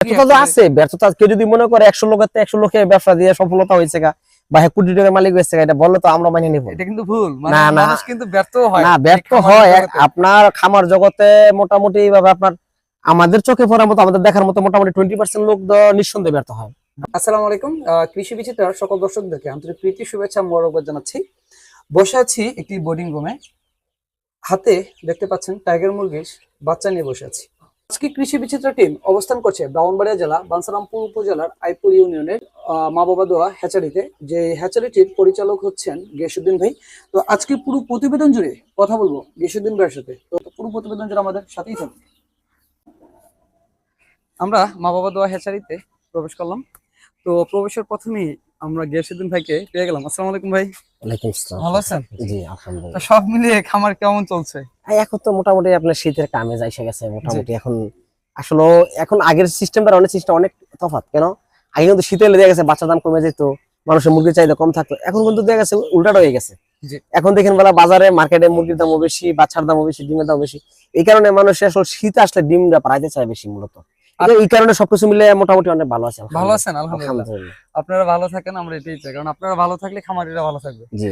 ব্যর্থতা আছে। ব্যর্থতা কেউ যদি মনে করে একশো লোকের একশো লোকে ব্যবসা দিয়ে সফলতা হয়েছে গা বা হ্যাঁ কোটি টাকার মালিক হয়েছে এটা বললে তো আমরা মানে নিব। এটা কিন্তু ভুল মানে না, না। কিন্তু ব্যর্থ হয়। না ব্যর্থ হয়। আপনার খামার জগতে মোটামুটি ভাবে আপনার আমাদের চোখে পড়ার মতো আমাদের দেখার মতো মোটামুটি টোয়েন্টি পার্সেন্ট লোক নিঃসন্দেহে ব্যর্থ হয়। আসসালামু আলাইকুম। কৃষি বিচিত্রার সকল দর্শকদেরকে আন্তরিক প্রীতি শুভেচ্ছা মোবারকবাদ জানাচ্ছি। বসে আছি একটি বোর্ডিং রুমে হাতে দেখতে পাচ্ছেন টাইগার মুরগির বাচ্চা নিয়ে বসে আছি। আজকে কৃষি বিচিত্রা টিম অবস্থান করছে ব্রাহ্মণবাড়িয়া জেলা, বানসারামপুর উপজেলার আইপুর ইউনিয়নের মা বাবা দোয়া হ্যাচারিতে। যে হ্যাচারিটির পরিচালক হচ্ছেন গেসুদ্দিন ভাই। তো আজকে পুরো প্রতিবেদন জুড়ে কথা বলব গেসুদ্দিন ভাইয়ের সাথে। তো পুরো প্রতিবেদন জুড়ে আমাদের সাথেই থাকুন। আমরা মা বাবা দোয়া হ্যাচারিতে প্রবেশ করলাম। তো প্রবেশের প্রথমেই আমরা গিয়াসুদ্দিন ভাইকে পেয়ে গেলাম। আসসালামু আলাইকুম ভাই। ভালো আছেন? জি আলহামদুলিল্লাহ। সব মিলিয়ে খামার কেমন চলছে? এখন তো মোটামুটি আপনার শীতের কামে এসে গেছে মোটামুটি এখন আসলে এখন আগের সিস্টেমটা অনেক সিস্টেম অনেক তফাৎ কেন? আগে কিন্তু শীতে দেখা গেছে বাচ্চার দাম কমে যেত মানুষের মুরগির চাহিদা কম থাকতো এখন কিন্তু দেখা গেছে উল্টাটা হয়ে গেছে। এখন দেখেন বেলা বাজারে মার্কেটে মুরগির দামও বেশি বাচ্চার দামও বেশি ডিমের দাম বেশি এই কারণে মানুষ আসলে শীত আসলে ডিমটা পাড়াইতে চায় বেশি মূলত। এই কারণে সবকিছু মিলে মোটামুটি অনেক ভালো আছে ভালো আছেন আলহামদুলিল্লাহ। আলহামদুলিল্লাহ। আপনারা ভালো থাকেন আমরা এটাই চাই। কারণ আপনারা ভালো থাকলে খামারিরা ভালো থাকবে। জি।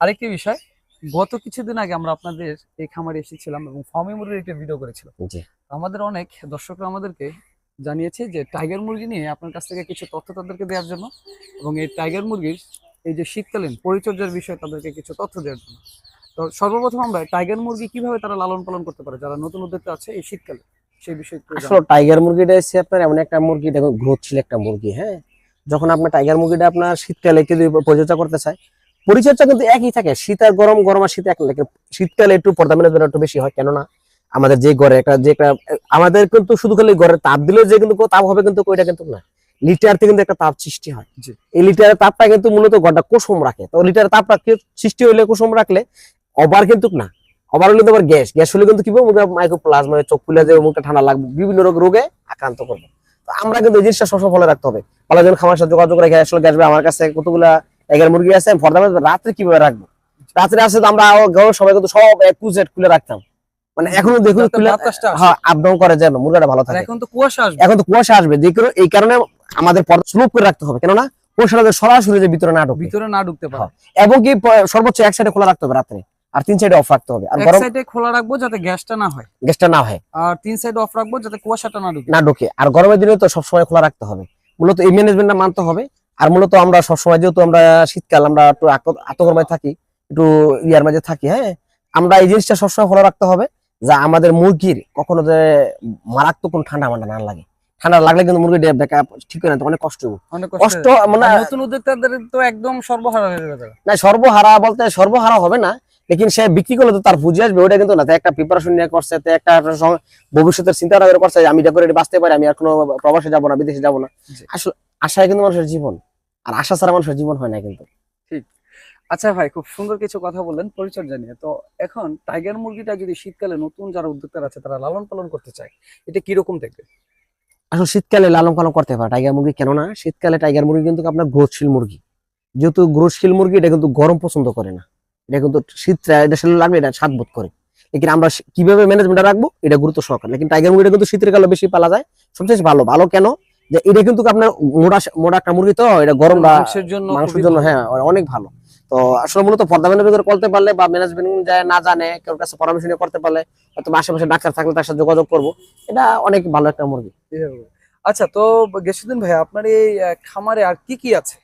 আরেকটি বিষয় গত কিছুদিন আগে আমরা আপনাদের এই খামারে এসেছিলাম এবং ফার্মি মুরগির একটা ভিডিও করেছিলাম। আমাদের অনেক দর্শকরা আমাদেরকে জানিয়েছে যে টাইগার মুরগি নিয়ে আপনার কাছ থেকে কিছু তথ্য তাদেরকে দেওয়ার জন্য এবং এই টাইগার মুরগির এই যে শীতকালীন পরিচর্যার বিষয়ে তাদেরকে কিছু তথ্য দেওয়ার জন্য। তো সর্বপ্রথম আমরা টাইগার মুরগি কীভাবে তারা লালন পালন করতে পারে যারা নতুন উদ্যোক্তা আছে এই শীতকালে? সেই বিষয়ে একটু আসলে টাইগার মুরগিটা হচ্ছে আপনার এমন একটা মুরগি দেখুন গ্রোথশীল একটা মুরগি হ্যাঁ? যখন আপনার টাইগার মুরগিটা আপনার শীতকালে যদি পরিচর্যা করতে চায় পরিচর্যা কিন্তু একই থাকে শীত আর গরম গরম আর শীত এক লাগে শীতকালে একটু একটু বেশি হয় কেননা আমাদের যে ঘরে একটা যে একটা আমাদের কিন্তু শুধু খালি ঘরে তাপ দিলে যে কিন্তু তাপ হবে কিন্তু ওইটা কিন্তু না লিটার থেকে কিন্তু একটা তাপ সৃষ্টি হয়। এই লিটারের তাপটা কিন্তু মূলত ঘরটা কুসুম রাখে তো লিটারের তাপটা সৃষ্টি হইলে কুসুম রাখলে অবার কিন্তু না হলে গ্যাস গ্যাস হলে কিন্তু কি হবে চোখ খুলে যাবে মুখটা ঠান্ডা লাগবে বিভিন্ন রোগ রোগে আক্রান্ত করবে। তো আমরা কিন্তু এই জিনিসটা সবসময় ফলো রাখতে হবে। খামার সাথে যোগাযোগ রেখে আসলে গ্যাস আমার কাছে কতগুলা এগারো মুরগি আছে আমি ফর্দা রাত্রে কীভাবে রাখব? রাত্রে আসলে তো আমরা সবাই কিন্তু সব খুলে রাখতাম। মানে এখনও দেখুন আসে। হ্যাঁ আপ ডাউন করে যেন মুরগাটা ভালো থাকে। এখন তো কুয়াশা আসবে। এখন তো কুয়াশা আসবে যে এই কারণে আমাদের পর্দা স্লোপ করে রাখতে হবে। কেননা কুয়াশাটা সরাসরি যে ভিতরে না ঢোকে। ভিতরে না ঢুকতে পারে। এবং কি সর্বোচ্চ এক সাইডে খোলা রাখতে হবে রাত্রে। আর তিন সাইডে অফ রাখতে হবে। আর গরম সাইডে খোলা রাখব যাতে গ্যাসটা না হয়। গ্যাসটা না হয়। আর তিন সাইড অফ রাখব যাতে কুয়াশাটা না ঢুকে। না ঢোকে। আর গরমের দিনে তো সবসময় খোলা রাখতে হবে। মূলত এই ম্যানেজমেন্টটা মানতে হবে। আর মূলত আমরা সবসময় যেহেতু আমরা শীতকাল আমরা একটু আত- আতঙ্কের থাকি একটু ইয়ার মাঝে থাকি হ্যাঁ? আমরা এই জিনিসটা সবসময় খোলা রাখতে হবে যা আমাদের মুরগির কখনো যে মারাত্মক কোন ঠান্ডা মান্ডা না লাগে। ঠান্ডা লাগলে কিন্তু মুরগি ব্যাকআপ ঠিক করে না অনেক কষ্ট। কষ্ট। কষ্ট মানে নতুন উদ্যোক্তাদের তো একদম সর্বহারা হয়ে যাবে। না সর্বহারা বলতে সর্বহারা হবে না। লেকিন সে বিক্রি করলে তো তার পুঁজি আসবে ওটা কিন্তু না। একটা প্রিপারেশন নিয়ে করছে একটা ভবিষ্যতের চিন্তা করে করছে আমি এটা করে বাঁচতে পারি আমি আর কোনো প্রবাসে যাব না বিদেশে যাব না। আসলে আশায় কিন্তু মানুষের জীবন আর আশা ছাড়া মানুষের জীবন হয় না কিন্তু। আচ্ছা ভাই খুব সুন্দর কিছু কথা বললেন পরিচর্যা নিয়ে তো এখন টাইগার মুরগিটা যদি শীতকালে নতুন যারা উদ্যোক্তারা আছে তারা লালন পালন করতে চায় এটা কীরকম দেখবে? আসলে শীতকালে লালন পালন করতে পারে টাইগার মুরগি কেন না? শীতকালে টাইগার মুরগি কিন্তু আপনার গ্রোথশীল মুরগি। যেহেতু গ্রোথশীল মুরগি এটা কিন্তু গরম পছন্দ করে না। এটা কিন্তু শীত এটা শরীরে লাগবে এটা স্বাদ বোধ করে। লেকিন আমরা কীভাবে ম্যানেজমেন্ট রাখব এটা গুরুত্ব সহকারে। লেকিন টাইগার মুরগিটা কিন্তু শীতের কালে বেশি পালা যায়। সবচেয়ে ভালো। ভালো কেন? যে এটা কিন্তু আপনার মোড়া মোড়া একটা মুরগি তো এটা গরম মাংসের জন্য মাংসের জন্য হ্যাঁ অনেক ভালো। তো আসলে মূলত পর্দা ম্যানেজমেন্ট করতে পারলে বা ম্যানেজমেন্ট যায় না জানে কেউ কাছে পরামর্শ নিয়ে করতে পারলে হয়তো আশেপাশে ডাক্তার থাকলে তার সাথে যোগাযোগ করব। এটা অনেক ভালো একটা মুরগি। আচ্ছা তো গেসুদ্দিন ভাই আপনার এই খামারে আর কি কি আছে?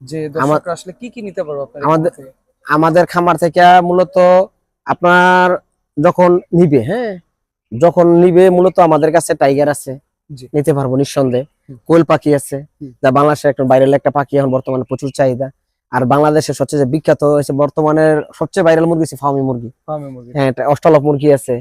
যে দর্শকরা আসলে কি কি নিতে পারব আপনার আমাদের-? আমাদের খামার থেকে মূলত আপনার যখন নিবে হ্যাঁ? যখন নিবে মূলত আমাদের কাছে টাইগার আছে। নিতে পারব নিঃসন্দেহে। কোয়েল পাখি আছে। যা বাংলাদেশের একটা ভাইরাল একটা পাখি এখন বর্তমানে প্রচুর চাহিদা। আর বাংলাদেশের সবচেয়ে বিখ্যাত হয়েছে বর্তমানের সবচেয়ে ভাইরাল মুরগি হচ্ছে ফার্মি মুরগি। হ্যাঁ এটা মুরগি আছে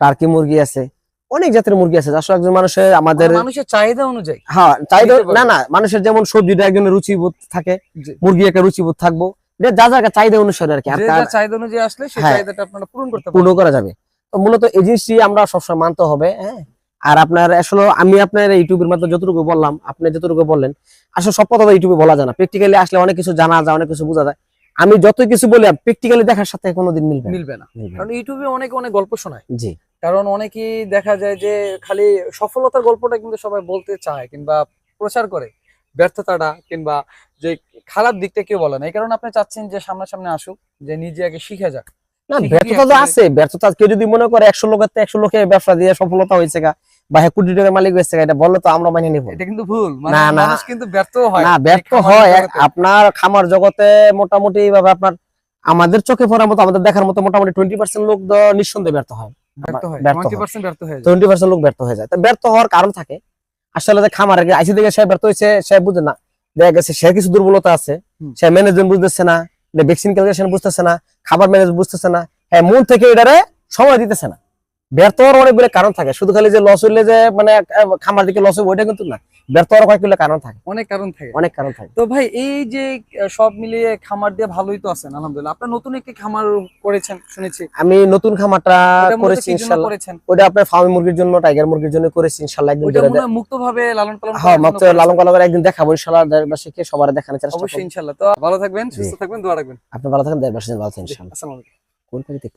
টার্কি মুরগি আছে অনেক জাতের মুরগি আছে। আসলে একজন মানুষের আমাদের মানে মানুষের চাহিদা অনুযায়ী। হ্যাঁ চাহিদা না না মানুষের যেমন সবজিটা একজনের রুচিবোধ থাকে মুরগি একটা রুচিবোধ থাকব। যা যা চাহিদা অনুসারে আর কি আর যে তার- যার চাহিদা অনুযায়ী আসলে সেই হ্যাঁ। চাহিদাটা আপনারা পূরণ করতে পূর্ণ করা যাবে। তো মূলত এই জিনিসটি আমরা সবসময় মানতে হবে হ্যাঁ। আর আপনার আসলে আমি আপনার ইউটিউবের মাধ্যমে যতটুকু বললাম আপনি যতটুকু বললেন আসলে সব কথা ইউটিউবে বলা যায় না। প্র্যাকটিক্যালি আসলে অনেক কিছু জানা যায় অনেক কিছু বোঝা যায়। আমি যত কিছু বলি প্র্যাকটিক্যালি দেখার সাথে কোনোদিন মিলবে মিলবে না। মিলবে না। কারণ ইউটিউবে অনেক অনেক গল্প শোনায়। জি। কারণ অনেকেই দেখা যায় যে খালি সফলতার গল্পটা কিন্তু সবাই বলতে চায় কিংবা প্রচার করে। ব্যর্থতাটা কিংবা যে খারাপ দিকটা কেউ বলে না। এই কারণে আপনি চাচ্ছেন যে সামনাসামনি আসুক যে নিজে আগে শিখে যাক। না ব্যর্থতা তো আছে। ব্যর্থতা কেউ যদি মনে করে একশো লোকের তো একশো লোকের ব্যবসা দিয়ে সফলতা হয়েছে গা বা হ্যাঁ কোটি টাকার মালিক হয়েছে এটা বললে তো আমরা মানিয়ে নিব। এটা কিন্তু ভুল। মানে না, না। কিন্তু ব্যর্থ হয়। না ব্যর্থ হয়। আপনার খামার জগতে মোটামুটি ভাবে আপনার আমাদের চোখে পড়ার মতো আমাদের দেখার মতো মোটামুটি টোয়েন্টি পার্সেন্ট লোক তো নিঃসন্দেহে ব্যর্থ হয়। ব্যর্থ হয়। ব্যর্থ। 20% ব্যর্থ যায়। টোয়েন্টি পার্সেন্ট লোক ব্যর্থ হয়ে যায়। ব্যর্থ হওয়ার কারণ থাকে। আসলে যে খামার আইসি দেখে সাহেব ব্যর্থ হয়েছে সে বুঝে না। দেখা গেছে সে কিছু দুর্বলতা আছে সে ম্যানেজমেন্ট বুঝতেছে না ভ্যাকসিন ক্যালকুলেশন বুঝতেছে না খাবার ম্যানেজ বুঝতেছে না হ্যাঁ মন থেকে এটারে সময় দিতেছে না। ব্যর্থ হওয়ার অনেকগুলো কারণ থাকে শুধু খালি যে লস হইলে যে মানে খামার দিকে লস হবে ওইটা কিন্তু না। ব্যর্থ হওয়ার কয়েকগুলো কারণ থাকে। অনেক কারণ থাকে। অনেক কারণ থাকে। তো ভাই এই যে সব মিলিয়ে খামার দিয়ে ভালোই তো আছেন আলহামদুলিল্লাহ। নতুন একটি খামার করেছেন শুনেছি। আমি নতুন খামারটা করেছি আপনার ফার্মি মুরগির জন্য টাইগার মুরগির জন্য করেছি একদিন মুক্তভাবে লালন পালন হ্যাঁ। লালন পালন একদিন দেখাবো ইনশাল্লাহ দেশবাসীকে সবার দেখানোর চেষ্টা অবশ্যই করব। ইনশাল্লাহ। তো ভালো থাকবেন সুস্থ থাকবেন দোয়া রাখবেন। আপনি ভালো থাকেন দেশবাসী ভালো থাকেন ইনশাল্লাহ। আসসালামু আলাইকুম। কোন পাখিতে